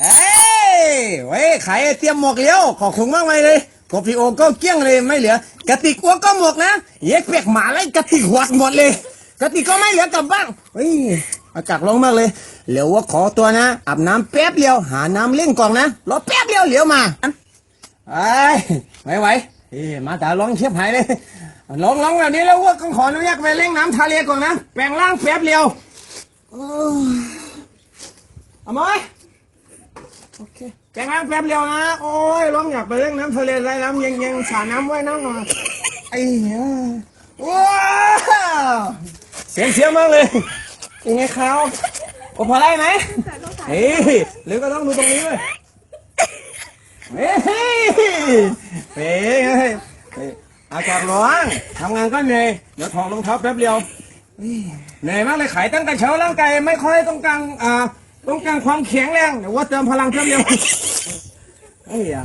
เอ้ยเว้ยขายไอเตรียมหมวกเลี้ยวขอบคุณมากเลยเลยกบพีโอก็เกลี้ยงเลยไม่เหลือกระติกอ้วกก็หมวกนะเย็กเปียกหมาไล่กระติกหวัดหมดเลยกระติกก็ไม่เหลือกลับบ้างเฮ้ยอากาศร้อนมากเลยเหลียวว่าขอตัวนะอาบน้ำแป๊บเดียว หาน้ำเล่นกล่องนะรอแป๊บเดียวเหลียวมาไอ้ยไม่ไหวเอ้ยมาแต่ร้องเชียบหายเลยร้องร้องแบบนี้แล้วว่าก็ขออนุญาตไปเล่นน้ำทะเลก่อนนะแปลงร่างแป๊บเดียวอ้ยเอาไหม โอเคแปลงร่างแป๊บเดียวนะ โอ้ยร้องอยากไปเล่นน้ำทะเลไรน้ำเย็นๆสาน้ำไว้น้ำหน่อยไอ้เหี้ยว้าวเสียงเสียงมากเลยยังไงครับโอ้พอได้ไหมเฮ้ยหรือก็ต้องดูตรงนี้เลยเฮ้ยเฮ้ยเฮ้ยเฮ้ยอากาศร้อนทำงานก็เหนื่อยเดี๋ยวถอดรองเท้าแป๊บเดียวเหนื่อยมากเลยขายตั้งแต่เช้าร่างกายไม่ค่อยต้องการอ่า ต้องการความแข็งแรงเดี๋ยวว่าเติมพลังเพิ่มเดียวไอ้ยา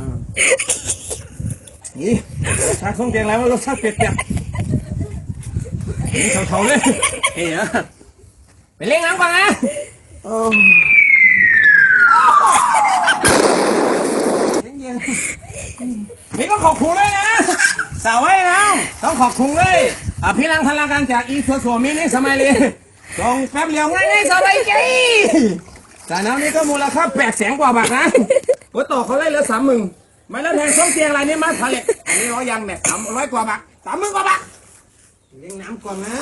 นี่รสชาติส้มแกงอะไรวะรสชาติเผ็ดเนี่ยนี่เฉาๆเลยเฮ้ยอะไปเล่นน้ำก่อนนะโอ้เย็นๆนี่ก็ขอบคุณเลยนะสาวไว้นะต้องขอบคุณเลยอะพี่ลังพลังการจากอีสโซมินิสมัยเลยส่งแป๊บเดียวง่ายๆสบายใจ แต่น้ำนี่ก็มูลค่าแปดแสนกว่าบาทนะว่าต่อเขาได้เหลือสามหมื่นไม่แล้วแทนช่องเตียงอะไรนี่มาผลิตอันนี้ร้อยยังแบบสามร้อยกว่าบาทสามหมื่นกว่าบาทเลี้ยงน้ำก่อนนะ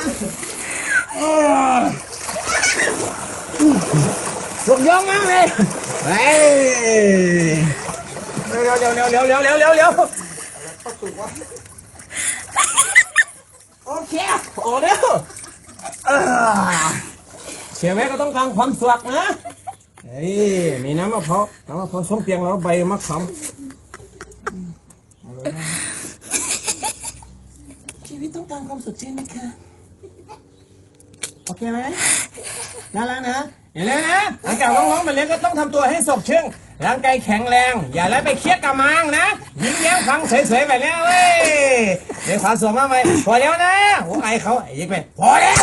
โอ้ยสุดยอดมากเลยเฮ้ยเร็วเร็วเร็วเร็วเร็วเร็วเร็วเร็วโอเคโอ้เร็วเออเสียแม่ก็ต้องการความสวักนะ เฮ้ยมีน้ำมะพร้าวน้ำมะพร้าวส้มเตียงแล้วใบมะขามชีวิตต้องการความสดชื่นไหมคะโอเคไหมน่ารักนะอย่าเลยนะหลังจากน้องๆมาเลี้ยงก็ต้องทำตัวให้สดชื่นร่างกายแข็งแรง อย่าแล้วไปเครียดกับมังนะยิ้มแย้มฟังสวยๆแบบนี้เว้ยเดี๋ยวความสุขมากไหมพอแล้วนะโอ้ไอเขาไอ้ยิ่งไปพอแล้ว